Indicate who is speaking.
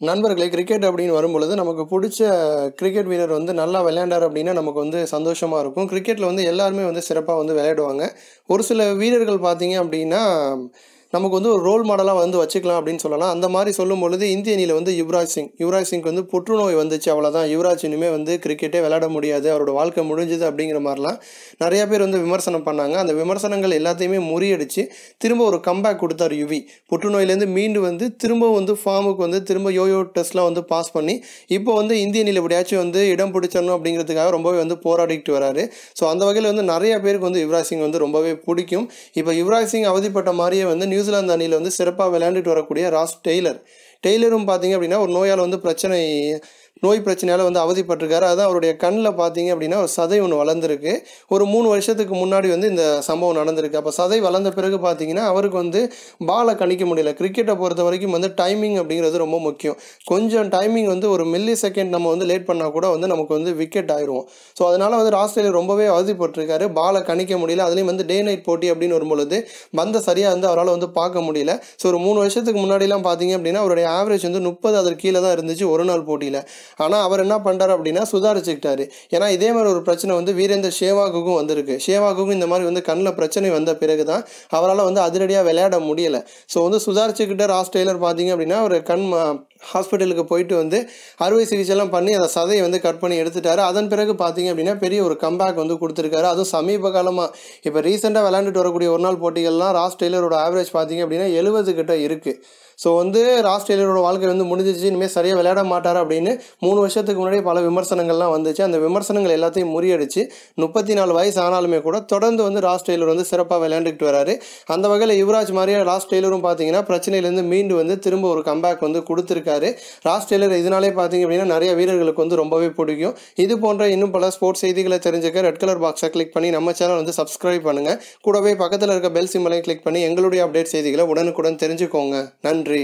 Speaker 1: நண்பர்களே கிரிக்கெட் அப்படின்னு வரும்பொழுது நமக்கு பிடிச்ச கிரிக்கெட் வீரர் வந்து நல்லா விளையாண்டார் அப்படின்னா நமக்கு வந்து சந்தோஷமாக இருக்கும். கிரிக்கெட்டில் வந்து எல்லாருமே வந்து சிறப்பாக வந்து விளையாடுவாங்க. ஒரு சில வீரர்கள் பார்த்தீங்க அப்படின்னா நமக்கு வந்து ஒரு ரோல் மாடலாக வந்து வச்சுக்கலாம் அப்படின்னு சொல்லலாம். அந்த மாதிரி சொல்லும் பொழுது இந்திய அணியில் வந்து யுவராஜ் சிங். யுவராஜ் சிங் வந்து புற்றுநோய் வந்துச்சு அவ்வளோதான் யுவராஜ் இனிமேல் வந்து கிரிக்கெட்டே விளையாட முடியாது. அவரோட வாழ்க்கை முடிஞ்சுது அப்படிங்கிற மாதிரிலாம் நிறையா பேர் வந்து விமர்சனம் பண்ணாங்க. அந்த விமர்சனங்கள் எல்லாத்தையுமே முறியடிச்சு திரும்ப ஒரு கம்பேக் கொடுத்தார் யுவி. புற்றுநோயிலேருந்து மீண்டு வந்து திரும்ப வந்து ஃபார்முக்கு வந்து திரும்ப யோயோ டெஸ்ட்லாம் வந்து பாஸ் பண்ணி இப்போ வந்து இந்திய அணியில் எப்படியாச்சும் வந்து இடம் பிடிச்சிடணும் அப்படிங்கிறதுக்காக ரொம்பவே வந்து போராடிக்கிட்டு வராரு. ஸோ அந்த வகையில் வந்து நிறைய பேருக்கு வந்து யுவராஜ் சிங் வந்து ரொம்பவே பிடிக்கும். இப்போ யுவராஜ் சிங் அவதிப்பட்ட மாதிரியே வந்து நியூ நியூசிலாந்து அணியில் வந்து சிறப்பாக விளையாண்டுட்டு வரக்கூடிய ராஸ் டெய்லர். டெய்லரும் பார்த்தீங்க அப்படின்னா ஒரு நோயால் வந்து பிரச்சனை நோய் பிரச்சனையால் வந்து அவதிப்பட்டிருக்காரு. அதான் அவருடைய கண்ணில் பார்த்தீங்க அப்படின்னா ஒரு சதை ஒன்று வளர்ந்துருக்கு. ஒரு மூணு வருஷத்துக்கு முன்னாடி வந்து இந்த சம்பவம் நடந்திருக்கு. அப்போ சதை வளர்ந்த பிறகு பார்த்தீங்கன்னா அவருக்கு வந்து பாலை கணிக்க முடியல. கிரிக்கெட்டை பொறுத்த வரைக்கும் வந்து டைமிங் அப்படிங்கிறது ரொம்ப முக்கியம். கொஞ்சம் டைமிங் வந்து ஒரு மில்லி செகண்ட் நம்ம வந்து லேட் பண்ணால் கூட வந்து நமக்கு வந்து விக்கெட் ஆயிடுவோம் ஸோ அதனால் வந்து ஆஸ்திரேலியா ரொம்பவே அவதிப்பட்டிருக்காரு. பாலை கணிக்க முடியல. அதுலேயும் வந்து டே நைட் போட்டி அப்படின்னு வரும்பொழுது பந்த சரியாக வந்து அவரால் வந்து பார்க்க முடியல. ஸோ ஒரு மூணு வருஷத்துக்கு முன்னாடிலாம் பார்த்தீங்க அப்படின்னா அவருடைய ஆவரேஜ் வந்து முப்பது அதற்கு கீழே தான் இருந்துச்சு ஒரு நாள் போட்டியில். ஆனால் அவர் என்ன பண்ணுறாரு அப்படின்னா சுதாரிச்சுக்கிட்டாரு. ஏன்னா இதே மாதிரி ஒரு பிரச்சனை வந்து வீரேந்தர் சேவாகுக்கும் வந்திருக்கு. சேவாகுக்கும் இந்த மாதிரி வந்து கண்ணில் பிரச்சனை வந்த பிறகு தான் அவரால் வந்து அதிரடியாக விளையாட முடியலை. ஸோ வந்து சுதாரிச்சுக்கிட்டார் ஆஸ்திரேலியர் பார்த்தீங்க அப்படின்னா அவர் கண் ஹாஸ்பிட்டலுக்கு போயிட்டு வந்து அறுவை சிகிச்சைலாம் பண்ணி அந்த சதையை வந்து கட் பண்ணி எடுத்துட்டாரு. அதன் பிறகு பார்த்தீங்க அப்படின்னா பெரிய ஒரு கம்பேக் வந்து கொடுத்துருக்காரு. அதுவும் சமீப காலமாக இப்போ ரீசெண்டாக விளாண்டுட்டு வரக்கூடிய ஒரு நாள் போட்டிகள்லாம் ராஸ் டெய்லரோட ஆவரேஜ் பார்த்தீங்க அப்படின்னா எழுபது கிட்ட இருக்குது ஸோ வந்து ராஸ் டெய்லரோட வாழ்க்கை வந்து முடிஞ்சிச்சு இனிமேல் சரியாக விளையாட மாட்டார் அப்படின்னு மூணு வருஷத்துக்கு முன்னாடி பல விமர்சனங்கள்லாம் வந்துச்சு. அந்த விமர்சனங்கள் எல்லாத்தையும் முறியடிச்சு முப்பத்தி நாலு வயசு ஆனாலுமே கூட தொடர்ந்து வந்து ராஸ் டெய்லர் வந்து சிறப்பாக விளையாண்டுக்கிட்டு வராரு. அந்த வகையில் யுவராஜ் மாதிரியே ராஸ் டெய்லரும் பார்த்தீங்கன்னா பிரச்சனையிலேருந்து மீண்டு வந்து திரும்ப ஒரு கம்பேக் வந்து கொடுத்துருக்காரு. ராஸ் டெய்லர் இதனாலே பார்த்தீங்க அப்படின்னா நிறைய வீரர்களுக்கு வந்து ரொம்பவே பிடிக்கும். இது போன்ற இன்னும் பல ஸ்போர்ட்ஸ் செய்திகளை தெரிஞ்சுக்க ரெட் கலர் பாக்ஸை கிளிக் பண்ணி நம்ம சேனல் வந்து சப்ஸ்கிரைப் பண்ணுங்கள் கூடவே பக்கத்தில் இருக்க பெல் சிம்பலையும் கிளிக் பண்ணி எங்களுடைய அப்டேட் செய்திகளை உடனுக்குடன் தெரிஞ்சுக்கோங்க. நன்றி.